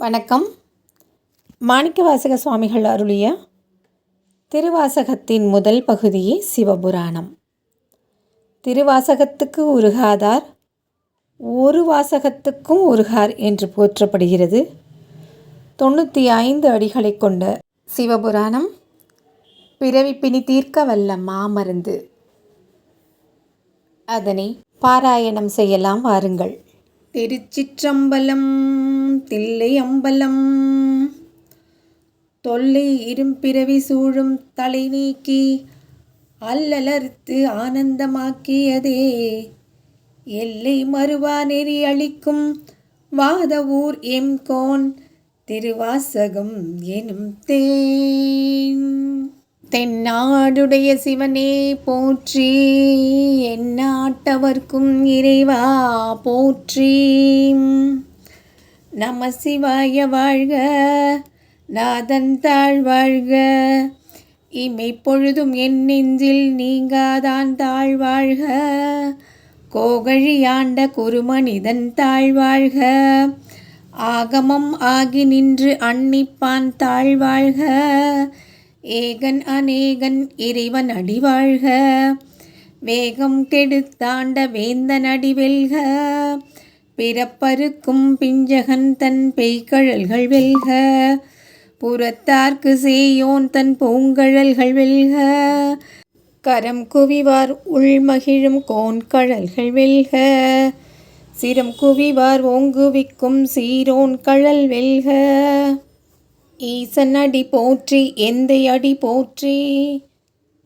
வணக்கம். மாணிக்கவாசக சுவாமிகள் அருளிய திருவாசகத்தின் முதல் பகுதியே சிவபுராணம். திருவாசகத்துக்கு உருகாதார் ஒரு வாசகத்துக்கும் உருகார் என்று போற்றப்படுகிறது. தொண்ணூற்றி ஐந்து அடிகளை கொண்ட சிவபுராணம் பிறவி பிணி தீர்க்க வல்ல மாமருந்து. அதனை பாராயணம் செய்யலாம் வாருங்கள். திருச்சிற்றம்பலம் தில்லை அம்பலம் தொல்லை இரும்பிறவி சூழும் தலை நீக்கி அல்லலறுத்து ஆனந்தமாக்கியதே. எல்லை மறுவா நெறி அளிக்கும் வாதவூர் ஊர் எம் கோன் திருவாசகம் எனும் தேன். தென்னாடுடைய சிவனே போற்றி எந்நாட்டவர்க்கும் இறைவா போற்றி. நம சிவாய வாழ்க நாதன் தாழ் வாழ்க. இமை பொழுதும் என் நெஞ்சில் நீங்காதான் தாழ் வாழ்க. கோகழியாண்ட குருமனிதன் தாழ் வாழ்க. ஆகமம் ஆகி நின்று அன்னிப்பான் தாழ் வாழ்க. ஏகன் அநேகன் இறைவன் அடிவாழ்க வேகம் கெடுத்தாண்ட வேந்தன் அடி வெல்க. பிறப்பருக்கும் பிஞ்சகன் தன் பெய்கழல்கள் வெல்க. புறத்தார்க்கு சேயோன் தன் பூங்கழல்கள் வெல்க. கரம் குவிவார் உள்மகிழும் கோன்கழல்கள் வெல்க. சிரம் குவிவார் ஓங்குவிக்கும் சீரோன் கழல் வெல்க. ஈசன் அடி போற்றி எந்தை அடி போற்றி?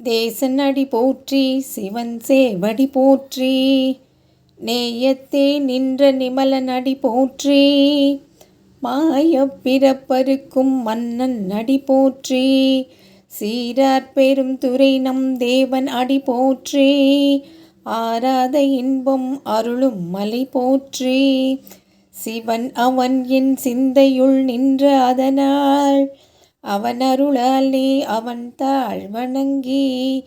தேசன் அடி போற்றி சிவன் சேவடி போற்றி? நேயத்தே நின்ற நிமலன் அடி போற்றி? மாய பிறப்பருக்கும் மன்னன் அடி போற்றி? சீரார் பெரும் துறை நம் தேவன் அடி போற்றி? ஆராத இன்பம் அருளும் மலை போற்றி? சிவன் அவன் என் சிந்தையுள் நின்ற அதனால். அவன் அருளாலே அவன் தாழ் வணங்கி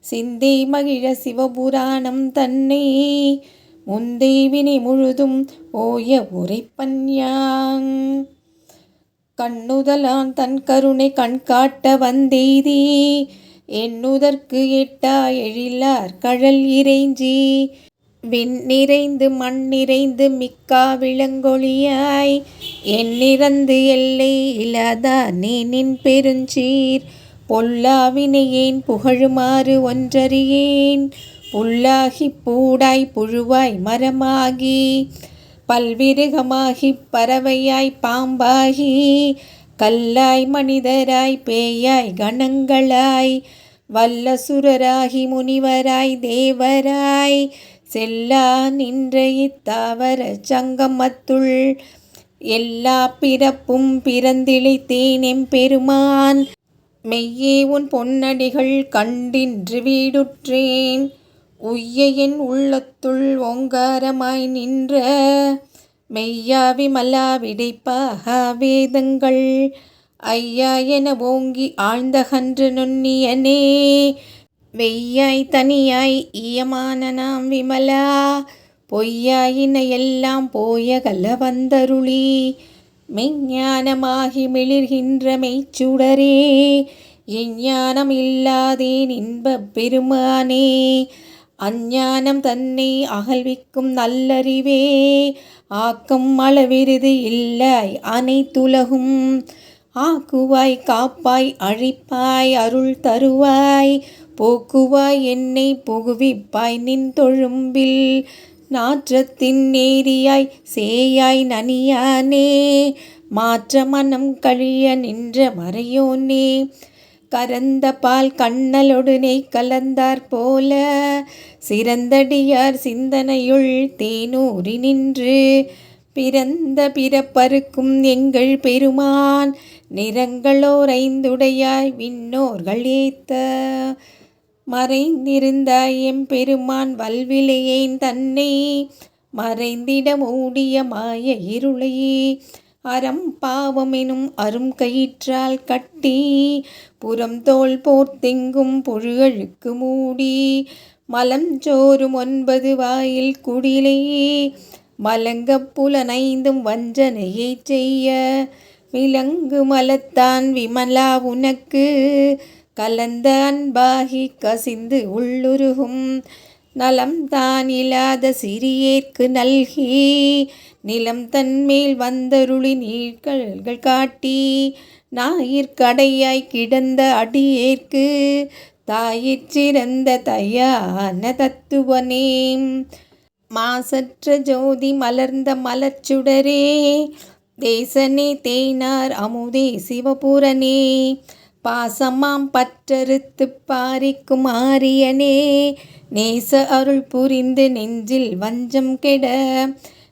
சிந்தை மகிழ சிவபுராணம் தன்னை. முந்தை வினை முழுதும் ஓய உரைப்பன்யாங். கண்ணுதலான் தன் கருணை கண்காட்ட வந்தெய்தி. எண்ணுதற்கு எட்டா எழிலார் கழல் இறைஞ்சி. விண் நிறைந்து மண் நிறைந்து மிக்கா விளங்கொழியாய் எண்ணிறந்து எல்லை இல்லாதானே நின் பெருஞ்சீர். பொல்லாவினையேன் புகழுமாறு ஒன்றறியேன். புல்லாகி பூடாய் புழுவாய் மரமாகி. பல்விருகமாகி பறவையாய் பாம்பாகி. கல்லாய் மனிதராய் பேயாய் கணங்களாய். வல்லசுரராகி முனிவராய் தேவராய். செல்லா நின்ற இத்தாவர சங்கமத்துள் எல்லா பிறப்பும் பிறந்திழைத்தேன் பெருமான் மெய்யே உன் பொன்னடிகள் கண்டின்று வீடுற்றேன். உய்ய என் உள்ளத்துள் ஓங்காரமாய் நின்ற மெய்யாவி விமலா விடைப்பாக வேதங்கள். ஐயா என ஓங்கி ஆழ்ந்தகன்று நுண்ணியனே வெய்யாய் தனியாய் ஈயமான நாம் விமலா பொய்யாயின எல்லாம் போய கல வந்தருளி. மெஞ்ஞானமாகி மிளிர்கின்ற மெய்ச்சுடரே எஞ்ஞானம் இல்லாதே இன்பப் பெருமானே. அஞ்ஞானம் தன்னை அகழ்விக்கும் நல்லறிவே ஆக்கம் அளவிருது இல்லை அனைத்துலகும். ஆக்குவாய் காப்பாய் அழிப்பாய் அருள் தருவாய் போக்குவாய் என்னை புகுவிப்பாய் நின் தொழும்பில். நாற்றத்தின் நேரியாய் சேயாய் நனியானே. மாற்ற மனம் கழிய நின்ற மறையோனே. கரந்த பால் கண்ணலொடுனை கலந்தார் போல. சிறந்தடியார் சிந்தனையுள் தேனூறி நின்று. பிறந்த பிறப்பருக்கும் எங்கள் பெருமான். நிறங்களோர் ஐந்துடையாய் விண்ணோர்கள் ஏத்த. மறைந்திருந்த எம்பெருமான் வல்விலையேன் தன்னை மறைந்திட மூடிய மாய இருளையே அறம் பாவம் எனும் அரும் கயிற்றால் கட்டி புறந்தோல் போர்த்தெங்கும் புழுகழுக்கு மூடி மலஞ்சோறும் ஒன்பது வாயில் குடிலையே மலங்க புலனைந்தும் வஞ்சனையை செய்ய விலங்கு மலத்தான் விமலா உனக்கு கலந்த அன்பாகி கசிந்து உள்ளுருகும். நலம் தான் இல்லாத சிறியேற்கு நல்கி. நிலம் தன்மேல் வந்தருளி நீர்கள் காட்டி. ஞாயிற்கடையாய் கிடந்த அடியேற்கு. தாயிற் சிறந்த தயான தத்துவனே. மாசற்ற ஜோதி மலர்ந்த மலர்ச்சுடரே. தேசனே தேனார் அமுதே சிவபுரனே. பாசமாம் பற்றறுத்து பாரிக்கும் ஆரியனே. நேச அருள் புரிந்து நெஞ்சில் வஞ்சம் கெட.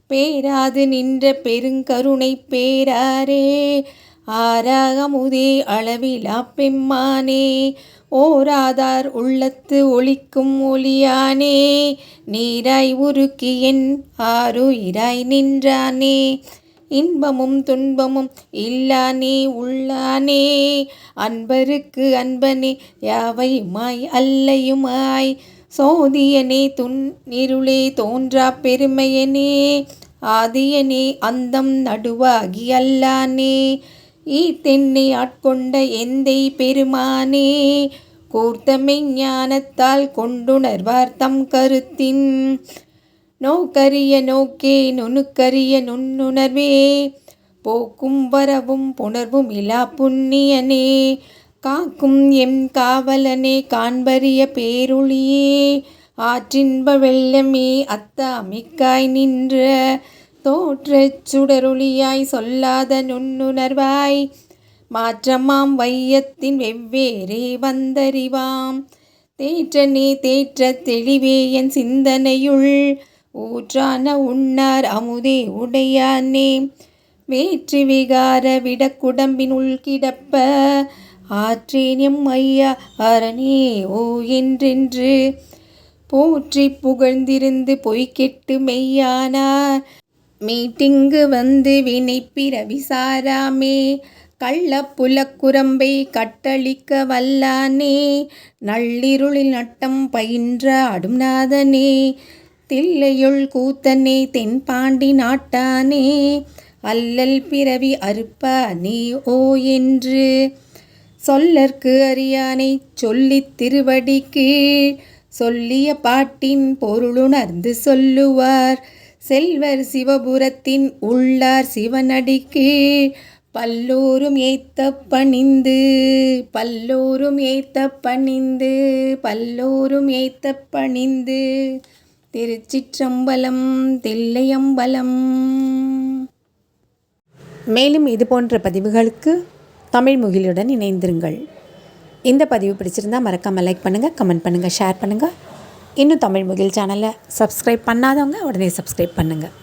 பேராது நின்ற பெருங்கருணை பேராரே. ஆராகமுதே அளவிலா பெம்மானே. ஓராதார் உள்ளத்து ஒளிக்கும் ஒளியானே. நீராய் உருக்கி என் ஆருயிராய் நின்றானே. இன்பமும் துன்பமும் இல்லானே உள்ளானே. அன்பருக்கு அன்பனே யாவையுமாய் அல்லையுமாய். சோதியனே துன் இருளே தோன்றா பெருமையனே. ஆதியனே அந்தம் நடுவாகி அல்லானே. ஈத்தென்னை ஆட்கொண்ட எந்தை பெருமானே. கூர்த்தமை ஞானத்தால் கொண்டுணர்வார் தம் கருத்தின். நோக்கரிய நோக்கே நுணுக்கரிய நுண்ணுணர்வே. போக்கும் வரவும் புணர்வும் இலா புண்ணியனே. காக்கும் எம் காவலனே காண்பரிய பேருளியே. ஆற்றின்ப வெள்ளமே அத்தாமிக்காய் நின்ற. தோற்றச் சுடருளியாய் சொல்லாத நுண்ணுணர்வாய். மாற்றமாம் வையத்தின் வெவ்வேறே வந்தறிவாம். தேற்றனே தேற்ற தெளிவே என் சிந்தனையுள். ஊற்றான உண்ணார் அமுதே உடையானே. வேற்றி விகார விடக்குடம்பினுள் உள்கிடப்ப ஆற்றேன் எம் ஐயா அரணே ஓ என்றென்று. போற்றி புகழ்ந்திருந்து பொய்கெட்டு மெய்யானார் மீட்டிங்கு வந்து வினை பிறவி சாராமே. கள்ளப்புலக்குரம்பை கட்டளிக்க வல்லானே நள்ளிருளில் நட்டம் பயின்ற ஆடும் நாதனே. தில்லையுள் கூத்தனே தென்பாண்டி நாட்டானே அல்லல் பிறவி அறுப்பானே ஓ என்று சொல்லற்கு அறியானை சொல்லித் திருவடிக்கு சொல்லிய பாட்டின் பொருளுணர்ந்து சொல்லுவார். செல்வர் சிவபுரத்தின் உள்ளார் சிவனடிக்கு பல்லோரும் ஏத்த பணிந்து பல்லோரும் ஏத்த பணிந்து பல்லோரும் ஏத்த பணிந்து. திருச்சிற்றம்பலம் தில்லையம்பலம். மேலும் இது போன்ற பதிவுகளுக்கு தமிழ் முகிலுடன் இணைந்திருங்கள். இந்த பதிவு பிடிச்சிருந்தா மறக்காமல் லைக் பண்ணுங்கள் கமெண்ட் பண்ணுங்கள் ஷேர் பண்ணுங்கள் இன்னும் தமிழ் முகில் சேனலை சப்ஸ்கிரைப் பண்ணாதவங்க உடனே சப்ஸ்கிரைப் பண்ணுங்கள்